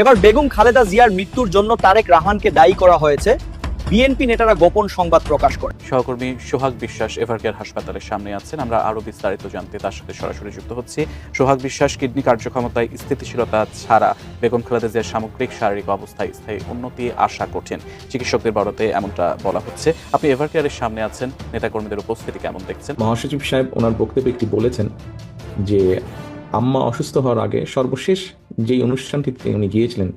এবার বেগম খালেদা জিয়ার মৃত্যুর জন্য তারেক রাহানকে দায়ী করা হয়েছে। বিএনপি নেতারা গোপন সংবাদ প্রকাশ করে। সহকর্মী সোহাগ বিশ্বাস এভারকেয়ার হাসপাতালের সামনে আছেন। আমরা আরও বিস্তারিত জানতে তার সাথে সরাসরি যুক্ত হচ্ছি। সোহাগ বিশ্বাস কিডনি কার্যক্ষমতায় স্থিতিশীলতা ছাড়া বেগম খালেদা জিয়ার সামগ্রিক শারীরিক অবস্থায় স্থায়ী উন্নতি আশা কঠিন চিকিৎসকদের বরাতে এমনটা বলা হচ্ছে। আপনি এভারকেয়ারের সামনে আছেন। নেতাকর্মীদের উপস্থিতি কেমন দেখছেন? মহাসচিব সাহেব ওনার বক্তব্যে একটি বলেছেন যে আম্মা অসুস্থ হওয়ার আগে সর্বশেষ যেই অনুষ্ঠানটিতে উনি গিয়েছিলেন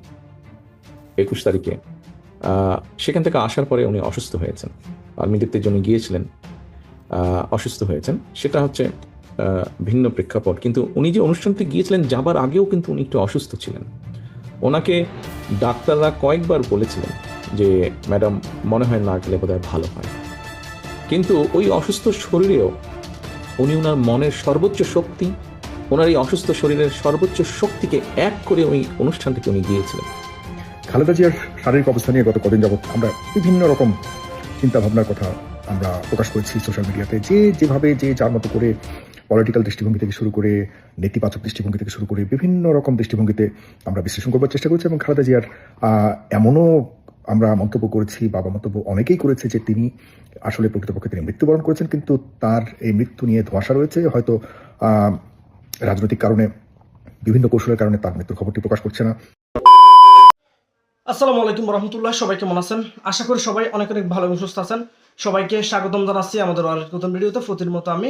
একুশ তারিখে সেখান থেকে আসার পরে উনি অসুস্থ হয়েছেন। আর্মিদের জন্য গিয়েছিলেন অসুস্থ হয়েছেন, সেটা হচ্ছে ভিন্ন প্রেক্ষাপট। কিন্তু উনি যে অনুষ্ঠানটি গিয়েছিলেন যাবার আগেও কিন্তু উনি একটু অসুস্থ ছিলেন। ওনাকে ডাক্তাররা কয়েকবার বলেছিলেন যে, ম্যাডাম, মনে হয় না গেলে বোধহয় ভালো হয়। কিন্তু ওই অসুস্থ শরীরেও উনি ওনার মনের সর্বোচ্চ শক্তি ওনার এই অসুস্থ শরীরের সর্বোচ্চ শক্তিকে এক করে ওই অনুষ্ঠানটিতে উনি গিয়েছিলেন খালেদা জিয়ার শারীরিক অবস্থা নিয়ে গত কদিন যাবত আমরা বিভিন্ন রকম চিন্তা ভাবনার কথা আমরা প্রকাশ করেছি সোশ্যাল মিডিয়াতে। যে যেভাবে যে যার মতো করে পলিটিক্যাল দৃষ্টিভঙ্গি থেকে শুরু করে, নেতিবাচক দৃষ্টিভঙ্গি থেকে শুরু করে বিভিন্ন রকম দৃষ্টিভঙ্গিতে আমরা বিশ্লেষণ করবার চেষ্টা করেছি এবং খালেদা জিয়ার এমনও আমরা মন্তব্য করেছি, বাবা মন্তব্য অনেকেই করেছে যে তিনি আসলে প্রকৃতপক্ষে তিনি মৃত্যুবরণ করেছেন, কিন্তু তার এই মৃত্যু নিয়ে ধোঁয়াশা রয়েছে। হয়তো রাজনৈতিক কারণে, বিভিন্ন কৌশলের কারণে তার মৃত্যুর খবরটি প্রকাশ করছে না। আসসালামু আলাইকুম রহমতুল্লাহ, সবাই কেমন আছেন? আশা করি সবাই অনেক অনেক ভালো এবং সুস্থ আছেন। সবাইকে স্বাগতম জানাচ্ছি আমাদের নতুন ভিডিওতে। প্রতির মতো আমি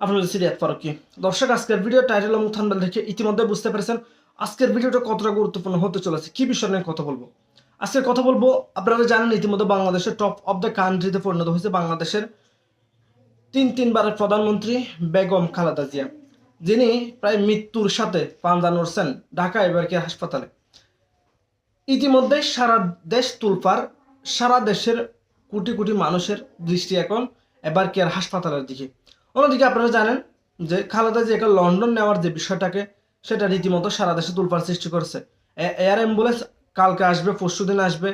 আপনাদের সিরিয়াত ফারুকি। দর্শক, আজকের ভিডিও টাইটেল এবং থাম্বনেল দেখে ইতিমধ্যে বুঝতে পেরেছেন আজকের ভিডিওটা কতটা গুরুত্বপূর্ণ হতে চলেছে। কি বিষয় নিয়ে কথা বলব? আজকে কথা বলব, আপনারা জানেন ইতিমধ্যে বাংলাদেশের টপ অফ দ্য কান্ট্রিতে পরিণত হয়েছে বাংলাদেশের তিন তিনবারের প্রধানমন্ত্রী বেগম খালেদা জিয়া। যিনি প্রায় মৃত্যুর সাথে পাঞ্জা নড়ছেন ঢাকা এবারকে হাসপাতালে। ইতিমধ্যে সারা দেশ তুলপার, সারা দেশের কোটি কোটি মানুষের দৃষ্টি এখন এবার কেয়ার হাসপাতালের দিকে। অন্যদিকে আপনারা জানেন যে খালেদা জিয়াকে লন্ডন নেওয়ার যে বিষয়টাকে, সেটা রীতিমতো সারা দেশে তুলপার সৃষ্টি করছে। এয়ার অ্যাম্বুলেন্স কালকে আসবে, পরশু দিন আসবে।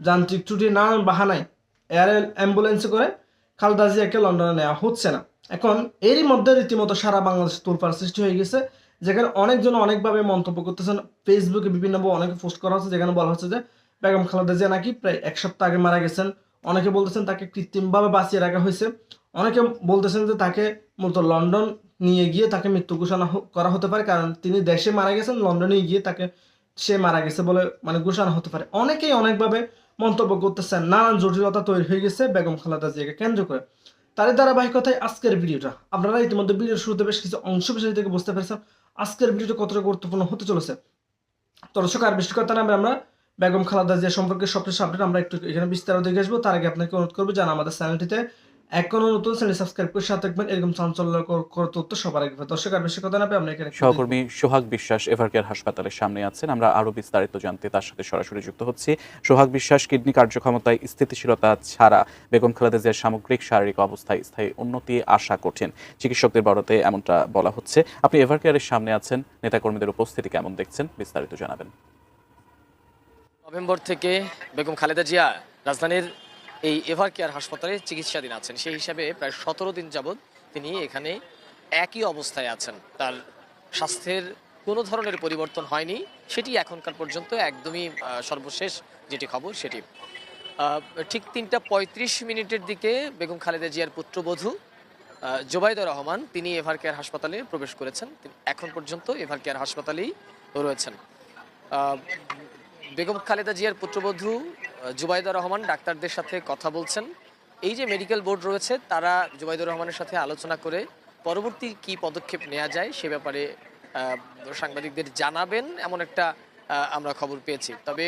যান্ত্রিক ত্রুটি নানান বাহানায় এয়ার অ্যাম্বুলেন্সে করে খালেদা জিয়াকে লন্ডনে নেওয়া হচ্ছে না। এখন এরই মধ্যে রীতিমতো সারা বাংলাদেশ তুলপার সৃষ্টি হয়ে গেছে, যেখানে অনেকজন অনেকভাবে মন্তব্য করতেছেন। ফেসবুকে বিভিন্ন অনেকে পোস্ট করা হচ্ছে, যেখানে বলা হচ্ছে যে বেগম খালেদা জিয়া নাকি প্রায় এক সপ্তাহ আগে মারা গেছেন। অনেকে বলতেছেন তাকে কৃত্রিমভাবে বাঁচিয়ে রাখা হয়েছে। অনেকে বলতেছেন যে তাকে মূলত লন্ডন নিয়ে গিয়ে তাকে মৃত্যু ঘোষণা করা হতে পারে, কারণ তিনি দেশে মারা গেছেন, লন্ডনে গিয়ে তাকে সে মারা গেছে বলে মানে ঘোষণা হতে পারে। অনেকেই অনেকভাবে মন্তব্য করতেছেন, নানান জটিলতা তৈরি হয়ে গেছে বেগম খালেদা জিয়াকে কেন্দ্র করে। তারই ধারাবাহিকতায় আজকের ভিডিওটা। আপনারা ইতিমধ্যে ভিডিওর শুরুতে বেশ কিছু অংশ বিষয় থেকে বুঝতে পেরেছেন আজকের ভিডিওটা কতটা গুরুত্বপূর্ণ হতে চলেছে। দর্শক, আর বেশি কথা নামে আমরা বেগম খালাদা যে সম্পর্কে সবচেয়ে আপডেট আমরা একটু এখানে বিস্তারিত দেখে আসব। তার আগে আপনাকে অনুরোধ করব যেন আমাদের চ্যানেলটিতে এখনও নতুন চ্যানেল সাবস্ক্রাইব করে সাথে থাকবেন। এরকম চাঞ্চল্যকর কর তথ্য সবার আগে। দর্শক আর বেশি কথা না আমরা এখানে সহকর্মী সোহাগ বিশ্বাস এভারকেয়ার হাসপাতালের সামনে আছেন। আমরা আরও বিস্তারিত জানতে তার সাথে সরাসরি যুক্ত হচ্ছি। সোহাগ বিশ্বাস কিডনি কার্যক্ষমতায় স্থিতিশীলতা ছাড়া বেগম খালেদা জিয়ার সামগ্রিক শারীরিক অবস্থায় স্থায়ী উন্নতি আশা কঠিন চিকিৎসকদের বরাতে এমনটা বলা হচ্ছে। আপনি এভারকেয়ারের সামনে আছেন নেতাকর্মীদের উপস্থিতি কেমন দেখছেন বিস্তারিত জানাবেন। নভেম্বর থেকে বেগম খালেদা জিয়া রাজধানীর এই এভার কেয়ার হাসপাতালে চিকিৎসাধীন আছেন। সেই হিসাবে প্রায় সতেরো দিন যাবৎ তিনি এখানে একই অবস্থায় আছেন। তার স্বাস্থ্যের কোনো ধরনের পরিবর্তন হয়নি। সেটি এখনকার পর্যন্ত একদমই সর্বশেষ যেটি খবর সেটি। ঠিক তিনটা পঁয়ত্রিশ মিনিটের দিকে বেগম খালেদা জিয়ার পুত্রবধূ আহ, জোবাইদা রহমান তিনি এভার কেয়ার হাসপাতালে প্রবেশ করেছেন। এখন পর্যন্ত এভার কেয়ার হাসপাতালেই রয়েছেন। বেগম খালেদা জিয়ার পুত্রবধূ জুবাইদা রহমান ডাক্তারদের সাথে কথা বলছেন। এই যে মেডিকেল বোর্ড রয়েছে, তারা জুবাইদুর রহমানের সাথে আলোচনা করে পরবর্তী কি পদক্ষেপ নেওয়া যায় সে ব্যাপারে সাংবাদিকদের জানাবেন, এমন একটা আমরা খবর পেয়েছি। তবে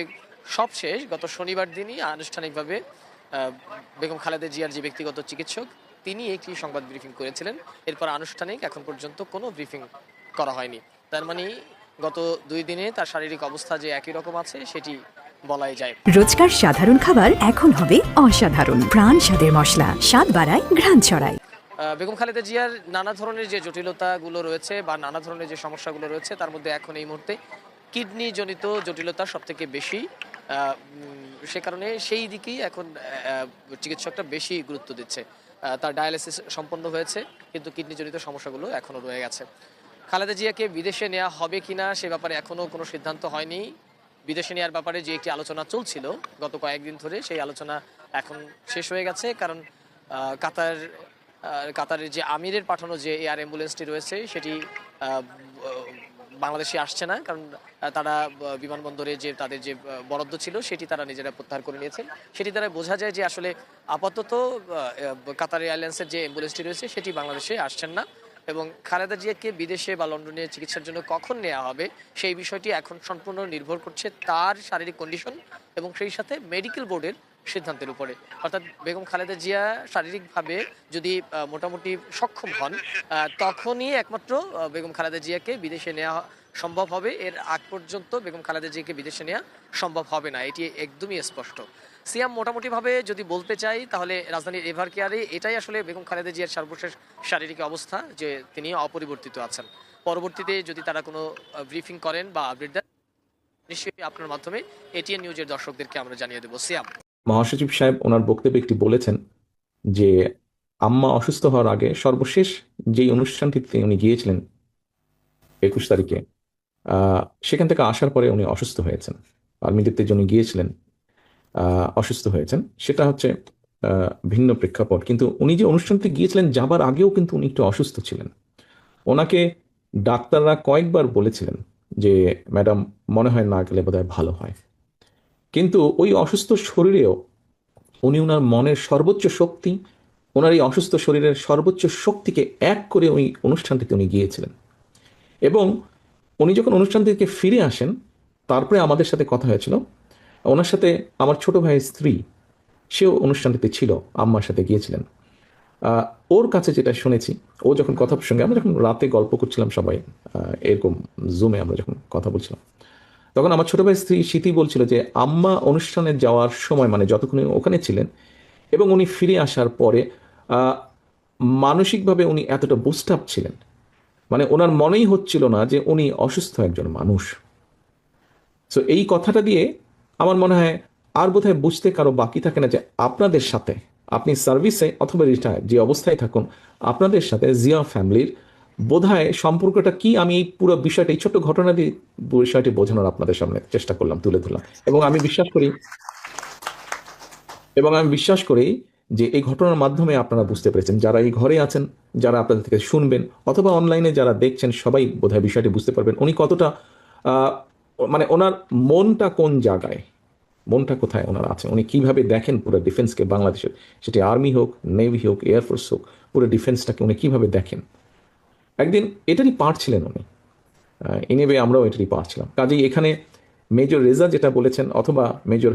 সবশেষ গত শনিবার দিনই আনুষ্ঠানিকভাবে বেগম খালেদা জিয়ার যে ব্যক্তিগত চিকিৎসক, তিনি একটি সংবাদ ব্রিফিং করেছিলেন। এরপর আনুষ্ঠানিক, এখন পর্যন্ত কোনো ব্রিফিং করা হয়নি। তার মানে গত দুই দিনে তার শারীরিক অবস্থা যে একই রকম আছে সেটি বলাই যায়। রোজকার সাধারণ খাবার এখন হবে অসাধারণ। প্রাণ স্বাদের মশলা স্বাদ বাড়ায় ঘ্রাণ ছড়ায়। বেগম খালেদা জিয়ার নানা ধরনের যে জটিলতাগুলো রয়েছে বা নানা ধরনের যে সমস্যাগুলো রয়েছে তার মধ্যে এখন এই মুহূর্তে কিডনি জনিত জটিলতা সব থেকে বেশি সে কারণে সেই দিকেই এখন আহ, বেশি গুরুত্ব দিচ্ছে। তার ডায়ালিসিস সম্পন্ন হয়েছে কিন্তু কিডনি জনিত সমস্যাগুলো এখনও রয়ে গেছে। খালেদা জিয়াকে বিদেশে নেওয়া হবে কিনা সে ব্যাপারে এখনও কোনো সিদ্ধান্ত হয়নি। বিদেশে নেওয়ার ব্যাপারে যে একটি আলোচনা চলছিল গত কয়েকদিন ধরে, সেই আলোচনা এখন শেষ হয়ে গেছে। কারণ কাতার কাতারের যে আমিরের পাঠানো যে এয়ার অ্যাম্বুলেন্সটি রয়েছে, সেটি বাংলাদেশে আসছে না। কারণ তারা বিমানবন্দরে যে তাদের যে বরাদ্দ ছিল, সেটি তারা নিজেরা প্রত্যাহার করে নিয়েছেন। সেটি দ্বারা বোঝা যায় যে আসলে আপাতত কাতার এয়ারলাইন্সের যে অ্যাম্বুলেন্সটি রয়েছে, সেটি বাংলাদেশে আসছেন না। এবং খালেদা জিয়াকে বিদেশে বা লন্ডনে চিকিৎসার জন্য কখন নেওয়া হবে সেই বিষয়টি এখন সম্পূর্ণ নির্ভর করছে তার শারীরিক কন্ডিশন এবং সেই সাথে মেডিকেল বোর্ডের সিদ্ধান্তের উপরে। অর্থাৎ বেগম খালেদা জিয়া শারীরিকভাবে যদি মোটামুটি সক্ষম হন তখনই একমাত্র বেগম খালেদা জিয়াকে বিদেশে নেওয়া সম্ভব হবে। এর আগ পর্যন্ত বেগম খালেদা জিয়াকে বিদেশে নেওয়া সম্ভব হবে না। এটি একদমই স্পষ্ট। সিয়াম, মোটামুটিভাবে যদি বলতে চাই, তাহলে রাজধানীর এভার কেয়ারে এটাই আসলে বেগম খালেদা জিয়ার সর্বশেষ শারীরিক অবস্থা, যে তিনি অপরিবর্তিত আছেন। পরবর্তীতে যদি তারা কোনো ব্রিফিং করেন বা আপডেট দেন, নিশ্চয়ই আপনার মাধ্যমে এটিএন নিউজের দর্শকদেরকে আমরা জানিয়ে দেবো। সিয়াম। মহাসচিব সাহেব ওনার বক্তব্যে একটি বলেছেন যে, আম্মা অসুস্থ হওয়ার আগে সর্বশেষ যেই অনুষ্ঠানটিতে উনি গিয়েছিলেন একুশ তারিখে সেখান থেকে আসার পরে উনি অসুস্থ হয়েছেন। আর্মিদের জন্য গিয়েছিলেন। অসুস্থ হয়েছেন। সেটা হচ্ছে ভিন্ন প্রেক্ষাপট। কিন্তু উনি যে অনুষ্ঠানটি গিয়েছিলেন, যাবার আগেও কিন্তু উনি একটু অসুস্থ ছিলেন। ওনাকে ডাক্তাররা কয়েকবার বলেছিলেন যে, ম্যাডাম, মনে হয় না গেলে বোধহয় ভালো হয়। কিন্তু ওই অসুস্থ শরীরেও উনি ওনার মনের সর্বোচ্চ শক্তি ওনার এই অসুস্থ শরীরের সর্বোচ্চ শক্তিকে এক করে ওই অনুষ্ঠানটিতে উনি গিয়েছিলেন। এবং উনি যখন অনুষ্ঠান থেকে ফিরে আসেন, তারপরে আমাদের সাথে কথা হয়েছিল ওনার সাথে আমার ছোট ভাইয়ের স্ত্রী, সেও অনুষ্ঠানটিতে ছিল, আম্মার সাথে গিয়েছিলেন। ওর কাছে যেটা শুনেছি, ও যখন কথা প্রসঙ্গে, আমরা যখন রাতে গল্প করছিলাম সবাই এরকম জুমে আমরা যখন কথা বলছিলাম, তখন আমার ছোট ভাই স্ত্রী স্মৃতি বলছিল যে, আম্মা অনুষ্ঠানে যাওয়ার সময় মানে যতক্ষণ ওখানে ছিলেন, এবং উনি ফিরে আসার পরে মানসিকভাবে উনি এতটা বুস্ট আপ ছিলেন। মানে ওনার মনেই হচ্ছিল না যে উনি অসুস্থ একজন মানুষ। সো এই কথাটা দিয়ে আমার মনে হয় আর বোধহয় বুঝতে কারও বাকি থাকে না যে আপনাদের সাথে আপনি সার্ভিসে অথবা রিটায়ার যে অবস্থায় থাকুন, আপনাদের সাথে জিয়া ফ্যামিলির বোধহয় সম্পর্কটা কি? আমি এই পুরো বিষয়টা, এই ছোট্ট ঘটনা দিয়ে বিষয়টি বোঝানোর আপনাদের সামনে চেষ্টা করলাম, তুলে ধরলাম। এবং আমি বিশ্বাস করি, এবং আমি বিশ্বাস করি যে এই ঘটনার মাধ্যমে আপনারা বুঝতে পেরেছেন, যারা এই ঘরে আছেন, যারা আপনাদের থেকে শুনবেন, অথবা অনলাইনে যারা দেখছেন, সবাই বোধহয় বিষয়টি বুঝতে পারবেন উনি কতটা মানে ওনার মনটা কোন জায়গায়? মনটা কোথায় ওনার আছে উনি কীভাবে দেখেন পুরো ডিফেন্সকে বাংলাদেশের? সেটি আর্মি হোক নেভি হোক এয়ারফোর্স হোক, পুরো ডিফেন্সটাকে উনি কীভাবে দেখেন? একদিন এটারই পার্ট ছিলেন উনি। ইনেবে আমরাও এটারই পার্ট ছিলাম। কাজেই এখানে মেজর রেজা যেটা বলেছেন, অথবা মেজর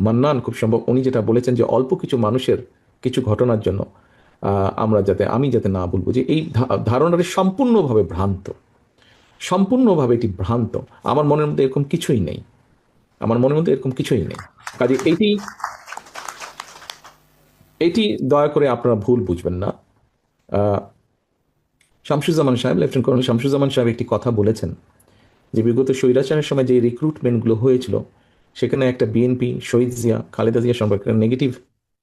মান্নান খুব সম্ভব, উনি যেটা বলেছেন যে অল্প কিছু মানুষের কিছু ঘটনার জন্য আমরা যাতে, আমি যাতে না বলব যে এই ধারণাটি সম্পূর্ণভাবে ভ্রান্ত। সম্পূর্ণভাবে এটি ভ্রান্ত। আমার মনের মধ্যে এরকম কিছুই নেই। আমার মনের মধ্যে এরকম কিছুই নেই। কাজে এটি এটি দয়া করে আপনারা ভুল বুঝবেন না। শামসুজ্জামান সাহেব, লেফটেন্যান্ট কর্নেল শামসুজ্জামান সাহেব একটি কথা বলেছেন যে বিগত স্বৈরাচারের সময় যে রিক্রুটমেন্টগুলো হয়েছিল, সেখানে একটা বিএনপি শহীদ জিয়া, খালেদা জিয়া সম্পর্কে নেগেটিভ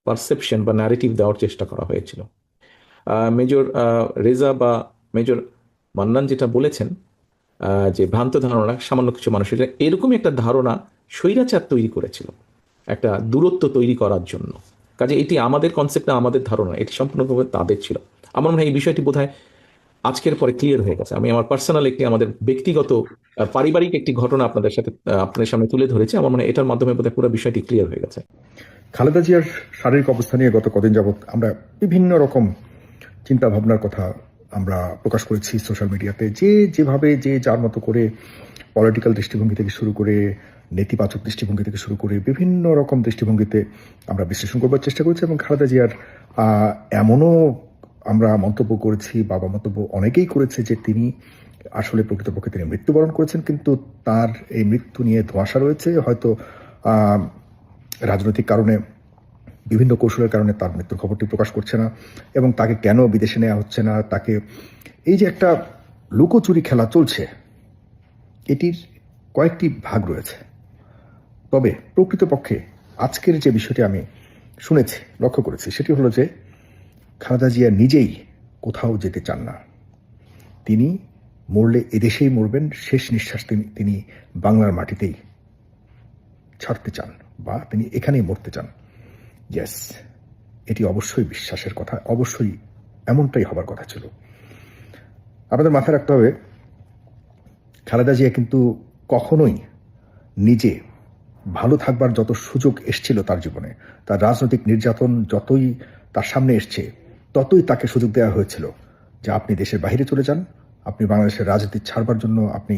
পারসেপশন বা ন্যারেটিভ দেওয়ার চেষ্টা করা হয়েছিল। মেজর রেজা বা মেজর মান্নান যেটা বলেছেন যে ভ্রান্ত ধারণা, সামান্য কিছু মানুষের এরকমই একটা ধারণা স্বৈরাচার তৈরি করেছিল, একটা দূরত্ব তৈরি করার জন্য। কাজে এটি আমাদের কনসেপ্ট আমাদের ধারণা, এটি সম্পূর্ণভাবে তাদের ছিল। আমার মনে হয় এই বিষয়টি বোধহয় আজকের পরে ক্লিয়ার হয়ে গেছে। আমি আমার পার্সোনাল একটি, আমাদের ব্যক্তিগত পারিবারিক একটি ঘটনা আপনাদের সাথে আপনাদের সামনে তুলে ধরেছি। আমার মনে হয় এটার মাধ্যমে বোধহয় পুরো বিষয়টি ক্লিয়ার হয়ে গেছে। খালেদা জিয়ার শারীরিক অবস্থা নিয়ে গত কদিন যাবৎ আমরা বিভিন্ন রকম চিন্তা ভাবনার কথা আমরা প্রকাশ করেছি সোশ্যাল মিডিয়াতে যে যেভাবে, যে যার মতো করে পলিটিক্যাল দৃষ্টিভঙ্গি থেকে শুরু করে, নেতিবাচক দৃষ্টিভঙ্গি থেকে শুরু করে, বিভিন্ন রকম দৃষ্টিভঙ্গিতে আমরা বিশ্লেষণ করবার চেষ্টা করেছি এবং খালেদা জিয়ার এমনও আমরা মন্তব্য করেছি, বাবা মন্তব্য অনেকেই করেছে যে তিনি আসলে প্রকৃতপক্ষে তিনি মৃত্যুবরণ করেছেন, কিন্তু তার এই মৃত্যু নিয়ে ধোঁয়াশা রয়েছে। হয়তো রাজনৈতিক কারণে বিভিন্ন কৌশলের কারণে তার মৃত্যুর খবরটি প্রকাশ করছে না এবং তাকে কেন বিদেশে নেওয়া হচ্ছে না, তাকে এই যে একটা লুকোচুরি খেলা চলছে, এটির কয়েকটি ভাগ রয়েছে। তবে প্রকৃতপক্ষে আজকের যে বিষয়টি আমি শুনেছি, লক্ষ্য করেছি, সেটি হলো যে খালেদা জিয়া নিজেই কোথাও যেতে চান না। তিনি মরলে এদেশেই মরবেন, শেষ নিঃশ্বাস তিনি বাংলার মাটিতেই ছাড়তে চান বা তিনি এখানেই মরতে চান। ইয়েস এটি অবশ্যই বিশ্বাসের কথা, অবশ্যই এমনটাই হবার কথা ছিল। আপনাদের মাথায় রাখতে হবে, খালেদা জিয়া কিন্তু কখনোই নিজে ভালো থাকবার যত সুযোগ এসছিল তার জীবনে, তার রাজনৈতিক নির্যাতন যতই তার সামনে এসছে, ততই তাকে সুযোগ দেওয়া হয়েছিল যে আপনি দেশের বাইরে চলে যান, আপনি বাংলাদেশের রাজনীতি ছাড়বার জন্য আপনি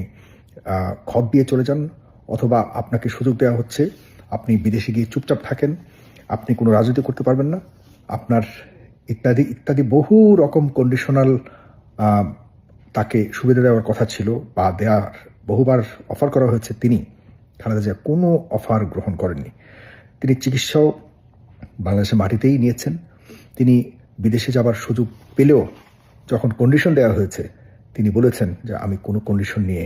খত দিয়ে চলে যান, অথবা আপনাকে সুযোগ দেওয়া হচ্ছে, আপনি বিদেশে গিয়ে চুপচাপ থাকেন আপনি কোনো রাজনীতি করতে পারবেন না। আপনার ইত্যাদি ইত্যাদি বহু রকম কন্ডিশনাল তাকে সুবিধা দেওয়ার কথা ছিল বা দেওয়ার বহুবার অফার করা হয়েছে তিনি। খালেদা জিয়া কোনো অফার গ্রহণ করেননি। তিনি চিকিৎসাও বাংলাদেশের মাটিতেই নিয়েছেন। তিনি বিদেশে যাবার সুযোগ পেলেও যখন কন্ডিশন দেওয়া হয়েছে, তিনি বলেছেন যে আমি কোনো কন্ডিশন নিয়ে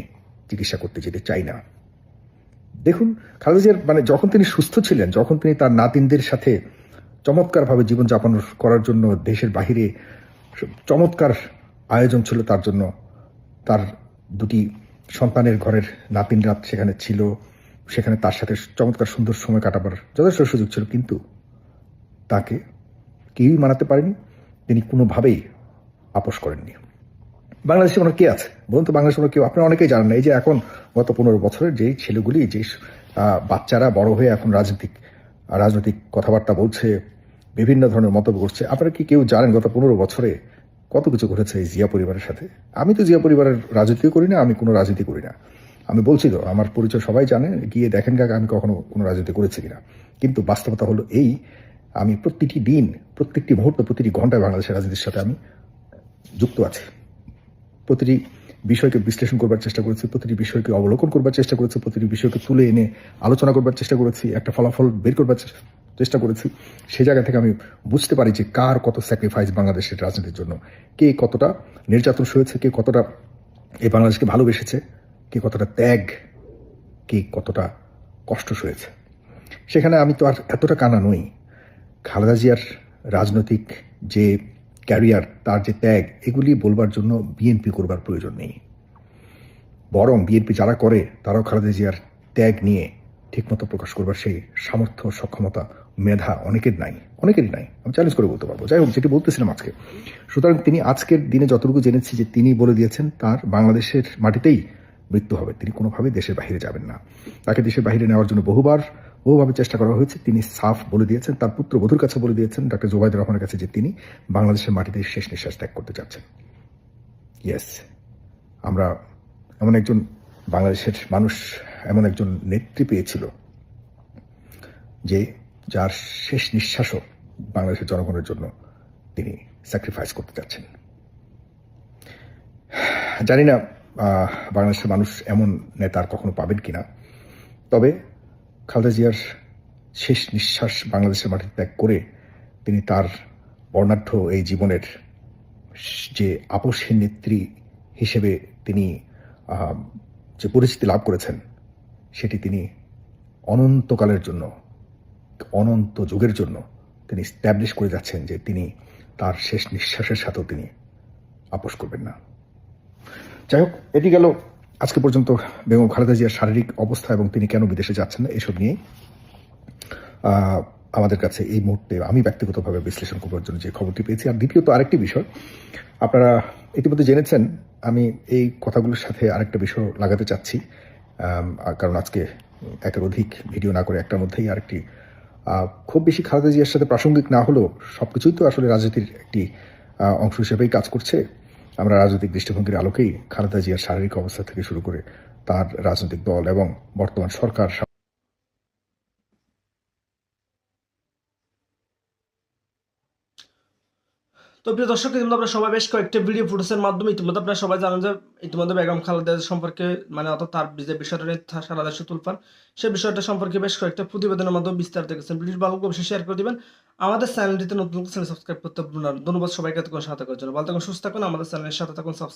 চিকিৎসা করতে যেতে চাই না। দেখুন খালেদা মানে যখন তিনি সুস্থ ছিলেন, যখন তিনি তার নাতিনদের সাথে চমৎকারভাবে জীবনযাপন করার জন্য দেশের বাহিরে চমৎকার আয়োজন ছিল তার জন্য, তার দুটি সন্তানের ঘরের নাতিনরা সেখানে ছিল, সেখানে তার সাথে চমৎকার সুন্দর সময় কাটাবার যথেষ্ট সুযোগ ছিল, কিন্তু তাকে কেউই মানাতে পারেনি, তিনি কোনোভাবেই আপোষ করেননি। বাংলাদেশে ওনার কে আছে? বলুন তো বাংলাদেশে ওনার কেউ? আপনারা অনেকেই জানেন না, এই যে এখন গত পনেরো বছরের যেই ছেলেগুলি যে বাচ্চারা বড় হয়ে এখন রাজনৈতিক রাজনৈতিক কথাবার্তা বলছে, বিভিন্ন ধরনের মন্তব্য করছে, আপনারা কি কেউ জানেন গত পনেরো বছরে কত কিছু ঘটেছে এই জিয়া পরিবারের সাথে? আমি তো জিয়া পরিবারের রাজনীতিও করি না, আমি কোনো রাজনীতি করি না। আমি বলছি তো, আমার পরিচয় সবাই জানে, গিয়ে দেখেন কাকা আমি কখনো কোনো রাজনীতি করেছি কিনা। কিন্তু বাস্তবতা হলো এই, আমি প্রতিটি দিন, প্রত্যেকটি মুহূর্ত, প্রতিটি ঘন্টায় বাংলাদেশের রাজনীতির সাথে আমি যুক্ত আছি। প্রতিটি বিষয়কে বিশ্লেষণ করবার চেষ্টা করেছি, প্রতিটি বিষয়কে অবলোকন করবার চেষ্টা করেছি, প্রতিটি বিষয়কে তুলে এনে আলোচনা করবার চেষ্টা করেছি, একটা ফলাফল বের করবার চেষ্টা- করেছি। সে জায়গা থেকে আমি বুঝতে পারি যে কার কত স্যাক্রিফাইস বাংলাদেশের রাজনীতির জন্য। কে কতটা নির্যাতন সয়েছে কে কতটা এই বাংলাদেশকে ভালোবেসেছে, কে কতটা ত্যাগ, কে কতটা কষ্ট সয়েছে সেখানে আমি তো আর এতটা কানা নই। খালেদা জিয়ার রাজনৈতিক যে ক্যারিয়ার, তার যে ত্যাগ, এগুলি বলবার জন্য বিএনপি করবার প্রয়োজন নেই। বরং বিএনপি যারা করে, তারাও খালেদা জিয়ার ত্যাগ নিয়ে ঠিকমতো প্রকাশ করবার সেই সামর্থ্য, সক্ষমতা, মেধা অনেকের নাই, অনেকেরই নাই। আমি চ্যালেঞ্জ করে বলতে পারব। যাই হোক, যেটি বলতেছিলাম আজকে। সুতরাং তিনি আজকের দিনে যতটুকু জেনেছি যে তিনি বলে দিয়েছেন, তার বাংলাদেশের মাটিতেই মৃত্যু হবে। তিনি কোনোভাবেই দেশের বাইরে যাবেন না। তাকে দেশের বাইরে নেওয়ার জন্য বহুবার বহুভাবে চেষ্টা করা হয়েছে। তিনি সাফ বলে দিয়েছেন, তার পুত্র বধুর কাছে বলে দিয়েছেন ডক্টর জোবাইদুর রহমানের কাছে যে তিনি বাংলাদেশের মাটিতে শেষ নিঃশ্বাস ত্যাগ করতে চাচ্ছেন। ইয়েস আমরা এমন একজন বাংলাদেশের মানুষ, এমন একজন নেত্রী পেয়েছিল যে যার শেষ নিঃশ্বাসও বাংলাদেশের জনগণের জন্য তিনি স্যাক্রিফাইস করতে চাচ্ছেন। জানি না বাংলাদেশের মানুষ এমন নেতা আর কখনো পাবেন কিনা। তবে খালেদা জিয়ার শেষ নিঃশ্বাস বাংলাদেশের মাটিতে ত্যাগ করে তিনি তার বর্ণাঢ্য এই জীবনের যে আপসহীন নেত্রী হিসেবে তিনি যে পরিচিতি লাভ করেছেন, সেটি তিনি অনন্তকালের জন্য, অনন্ত যুগের জন্য তিনি স্ট্যাবলিশ করে যাচ্ছেন যে তিনি তার শেষ নিঃশ্বাসের সাথেও তিনি আপোষ করবেন না। যাই হোক, এটি গেল আজকে পর্যন্ত বেগম খালেদা জিয়ার শারীরিক অবস্থা এবং তিনি কেন বিদেশে যাচ্ছেন না এসব নিয়ে আমাদের কাছে এই মুহূর্তে আমি ব্যক্তিগতভাবে বিশ্লেষণ করবার জন্য যে খবরটি পেয়েছি। আর দ্বিতীয়ত আরেকটি বিষয়, আপনারা ইতিমধ্যে জেনেছেন, আমি এই কথাগুলোর সাথে আরেকটা বিষয় লাগাতে চাচ্ছি কারণ আজকে একের অধিক ভিডিও না করে একটার মধ্যেই আরেকটি খুব বেশি খালেদা জিয়ার সাথে প্রাসঙ্গিক না হলেও সব কিছুই তো আসলে রাজনীতির একটি অংশ হিসেবেই কাজ করছে। আমরা রাজনৈতিক দৃষ্টিভঙ্গির আলোকেই খালেদা জিয়ার শারীরিক অবস্থা থেকে শুরু করে তার রাজনৈতিক দল এবং বর্তমান সরকার তো প্রিয় দর্শক ইতিমধ্যে আপনারা সবাই বেশ কয়েকটা ভিডিও ফুটেজের মাধ্যমে ইতিমধ্যে আপনারা সবাই জানেন যে ইতিমধ্যে বেগম খালেদা সম্পর্কে মানে অর্থাৎ তার যে বিষয়টা নিয়ে সারা দেশে তুলপান সেই বিষয়টা সম্পর্কে বেশ কয়েকটা প্রতিবেদনের মাধ্যমে বিস্তারিত দেখেছেন। ভিডিও ভালো অবশ্যই শেয়ার করে দেবেন। আমাদের চ্যানেলটিতে নতুন চ্যানেল সাবস্ক্রাইব করতে। ধন্যবাদ সবাইকে এতক্ষণ সাথে করার জন্য। ভালো থাকুন, সুস্থ থাকুন, আমাদের চ্যানেলের সাথে থাকুন সাবস্ক্রাইব